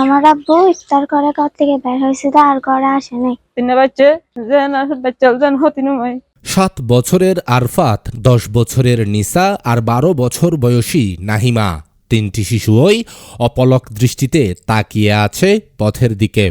আমার আব্বু ইফতার করে ঘর থেকে বের হয়েছে তো আর ঘরে আসে নাই। তিনে বাচ্চা যেন বাচ্চা যেন হতিনু মই। সাত বছরের আরফাত দশ বছরের নিসা আর বারো বছর বয়সী নাহিমা। তিনটি শিশুই অপলক দৃষ্টিতে তাকিয়ে আছে পথের দিকে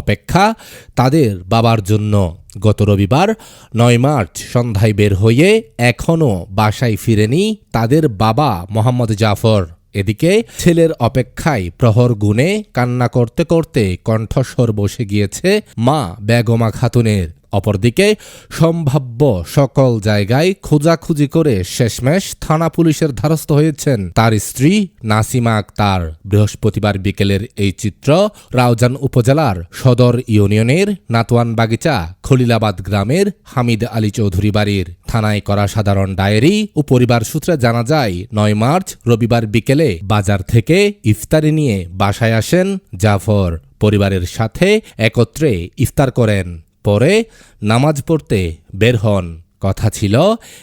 অপেক্ষা তাদের বাবার জন্য। গত রবিবার নয় মার্চ সন্ধ্যায় বের হয়ে এখনও বাসায় ফিরেনি তাদের বাবা মোহাম্মদ জাফর। এদিকে ছেলের অপেক্ষায় প্রহর গুনে কান্না করতে করতে কণ্ঠস্বর বসে গিয়েছে মা বেগমা খাতুনের। অপরদিকে সম্ভাব্য সকল জায়গায় খোঁজাখুঁজি করে শেষমেশ থানা পুলিশের ধারস্থ হয়েছেন তার স্ত্রী নাসিমা আক্তার। বৃহস্পতিবার বিকেলের এই চিত্র রাউজান উপজেলার সদর ইউনিয়নের নাতওয়ান বাগিচা খলিলাবাদ গ্রামের হামিদ আলী চৌধুরী বাড়ির। থানায় করা সাধারণ ডায়েরি ও পরিবার সূত্রে জানা যায়, নয় মার্চ রবিবার বিকেলে বাজার থেকে ইফতারি নিয়ে বাসায় আসেন জাফর। পরিবারের সাথে একত্রে ইফতার করেন। পরে নামাজ পড়তে বের হন। কথা ছিল,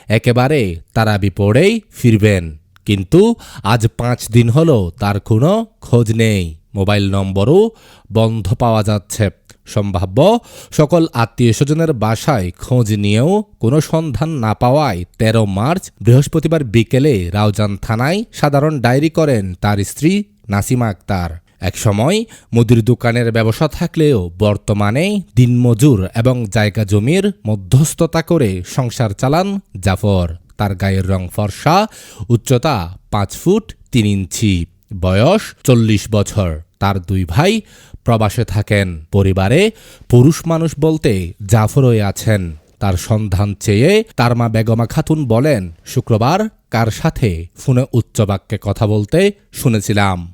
একেবারে তারাবি পড়েই ফিরবেন। কিন্তু আজ পাঁচ দিন হলো তার কোনো খোঁজ নেই। মোবাইল নম্বরও বন্ধ পাওয়া যাচ্ছে। সম্ভাব্য সকল আত্মীয় স্বজনের বাসায় খোঁজ নিয়েও কোনো সন্ধান না পাওয়ায় তেরো মার্চ বৃহস্পতিবার বিকেলে রাউজান থানায় সাধারণ ডায়েরি করেন তার স্ত্রী নাসিমা আক্তার। একসময় মুদির দোকানের ব্যবসা থাকলেও বর্তমানে দিনমজুর এবং জায়গা জমির মধ্যস্থতা করে সংসার চালান জাফর। তার গায়ের রং ফর্সা, উচ্চতা পাঁচ ফুট তিন ইঞ্চি। বয়স চল্লিশ বছর। তার দুই ভাই প্রবাসে থাকেন। পরিবারে পুরুষ মানুষ বলতে জাফরই আছেন। তার সন্ধান চেয়ে তার মা বেগমা খাতুন বলেন, শুক্রবার কার সাথে ফোনে উচ্চ বাক্যে কথা বলতে শুনেছিলাম।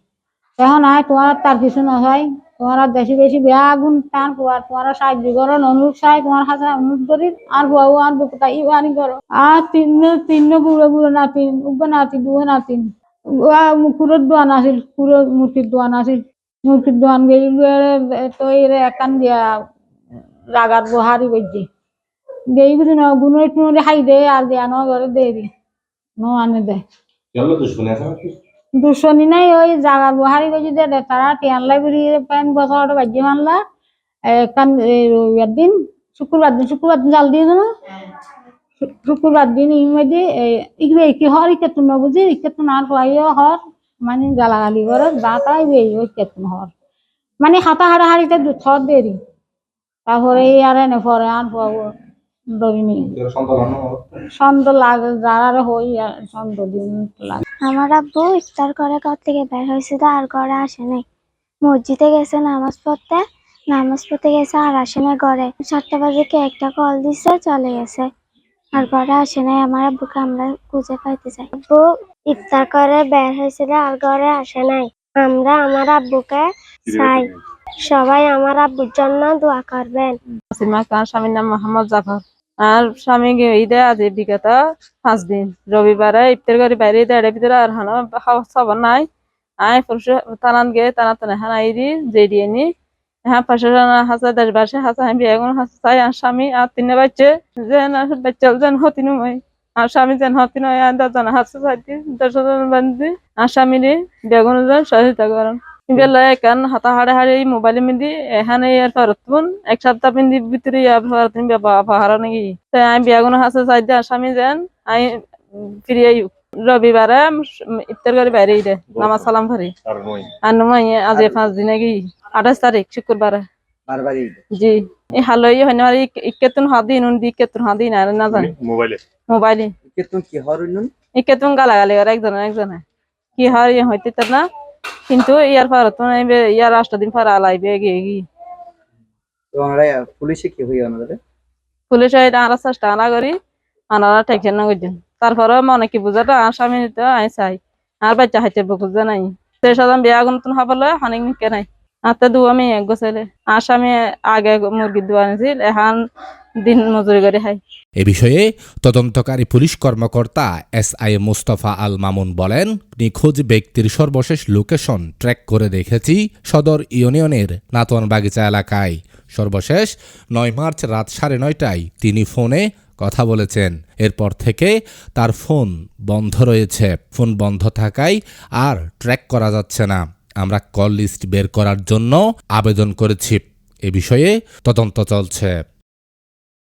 এখন আয় তোমার তার কিছু নহয় তোমার আর বেশি বেশি বেয়া আগুন টান পোয়ার তোমার সাহায্য করো অনুরোধ চাই তোমার হাতে অনুরোধ করি, আর বুয়াও আর বুকুটা ইবানি করো। আর তিন তিন বুড়ো বুড়ো নাতিন উগ্র নাতি দুয়ে নাতিন কুকুরের দোয়ান আছিল কুকুরের মূর্তির দোয়ান আছিল মূর্তির দোয়ান গেলি তো একান দিয়া রাগার বহারি বইজি দেই বুঝি না গুণের টুনে খাই দে, আর দেয়া ন ঘরে দে দি। ন আনে দে। দুশনি নাই ওই জাগার বহারি গজি দে তারা টিয়ান লাইব্রেরি প্যান বছর বাজি মানলা কান রবিবার দিন শুক্রবার দিন শুক্রবার দিন জাল দিয়ে না শুক্রবার দিন ইমেদি ইকবে কি হর ইকে তুমি বুঝি ইকে তুমি আর পাইও হর মানে গালাগালি করে যা তাই বে ওই কে তুমি হর মানে হাতা হাড়া হাড়িতে থর দেরি তারপরে এই আর এনে পরে আর পাবো ডরিনি ছন্দ লাগে যারা হই ছন্দ দিন লাগে। আমার আব্বু ইফতার করে ঘর থেকে বের হয়েছে তো আর ঘরে আসে নাই। মসজিদে গেছে নামাজ পড়তে নামাজ পড়তে গেছে আর আসে নাই ঘরে। সাতটা বাজে কে একটা কল দিছে চলে গেছে। আর ঘরে আসে নাই আমার আব্বুকে আমরা খুঁজে পাইতে চাই। আব্বু ইফতার করে বের হয়েছিল আর ঘরে আসে নাই। আমরা আমার আব্বুকে চাই। সবাই আমার আব্বুর জন্য দোয়া করবেন। স্বামীর নাম মোহাম্মদ জাফর। আর স্বামী ঈদে আজ বিগত পাঁচ দিন রবিবারে ইফতার করে, বাইরে দেড়ে ভিতরে আর হানো খবর নাই। আয় পুরুষ, তানান গে, তানা তানা হানা ইদি জেডিয়ে নি হ্যাঁ পাশে হাসা, দেশ বাসে হাসা, আমি বেগুন হাসা চাই, আর স্বামী আর তিনে বাচ্চা। যেন বাচ্চা যেন হতিনু মই আর স্বামী যেন হতিন আর দশজন হাসা চাইতি, দশজন বান্ধি আর স্বামীরে বেগুন যেন সহযোগিতা করেন। হাতা হাড়ে হাড়ে মোবাইল মিন্দি এখানে ইয়ার পারতুন এক সপ্তাহ পিন্দি ভিতরে ইয়ার পারতুন পাহারা নাকি তাই আমি বিয়াগুনো হাসে চাই দিয়ে আসামি যেন আমি ফিরে আই রবিবারে ইফতার করে বাইরে দে নামাজ সালাম ভরি আর নয় আর নমাই আজ পাঁচ দিন আগে আঠাশ তারিখ শুক্রবারে বারবারই জি এই হালই হয় না ইকেতুন হাদিন উন দি ইকেতুন হাদিন আর না জানি মোবাইলে মোবাইলে কে হরুন ইকেতুন গালাগালি করে একজন একজনে কি হইতে তার না কিন্তু ইয়ার পারতুন ইয়ার আষ্ট দিন পর আলাইবে গিয়ে গিয়ে তো ওনারা পুলিশে কি হই ওনাদের পুলিশ আইডা আনার চেষ্টা আনা করি আনারা ঠেকছেন না করছেন তারপরে মনে কি বুঝাটা আসামি তো আই চাই। আর বাচ্চা হাইতে বুঝে নাই। সেই সাধারণ বিয়া গুণ তুন হবলে হানিক নিকে নাই। হাতে দুয়া মেয়ে এক ছেলে আসামি আগে মুরগি দুয়া আনিছিল এখন দিন মজুরি করে খাই। এ বিষয়ে তদন্তকারী পুলিশ কর্মকর্তা এস আই মুস্তফা আল মামুন বলেন, নিখোঁজ ব্যক্তির সর্বশেষ লোকেশন ট্র্যাক করে দেখেছি সদর ইউনিয়নের নাতন বাগিচা এলাকায়। সর্বশেষ নয় মার্চ রাত সাড়ে নয়টায় তিনি ফোনে কথা বলেছেন। এরপর থেকে তার ফোন বন্ধ রয়েছে। ফোন বন্ধ থাকায় আর ট্র্যাক করা যাচ্ছে না। আমরা কল লিস্ট বের করার জন্য আবেদন করেছি। এ বিষয়ে তদন্ত চলছে।